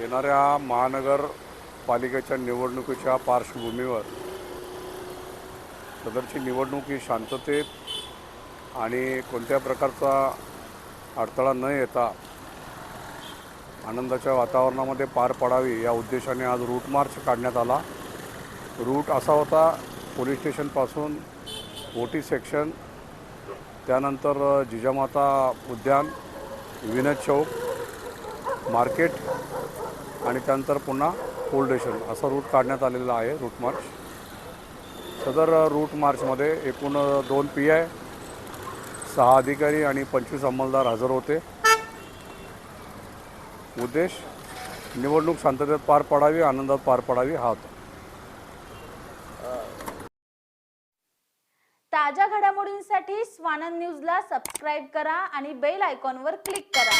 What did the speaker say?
येणाऱ्या महानगरपालिकेच्या निवडणुकीच्या पार्श्वभूमीवर सदरची निवडणूक ही शांततेत आणि कोणत्या प्रकारचा अडथळा न येता आनंदाच्या वातावरणामध्ये पार पडावी या उद्देशाने आज रूट मार्च काढण्यात आला. रूट असा होता पोलीस स्टेशनपासून ओटी सेक्शन त्यानंतर जिजामाता उद्यान विनद चौक मार्केट आणि त्यानंतर पुन्हा पोलडेशन असा रूट काढण्यात आलेला आहे रूट मार्च सदर रूट मार्चमध्ये एकूण दोन पी आय सहा अधिकारी आणि पंचवीस अंमलदार हजर होते. उद्देश निवडणूक शांततेत पार पडावी आनंदात पार पडावी हा होता. ताज्या घडामोडींसाठी स्वानंद न्यूजला सबस्क्राईब करा आणि बेल आयकॉनवर क्लिक करा.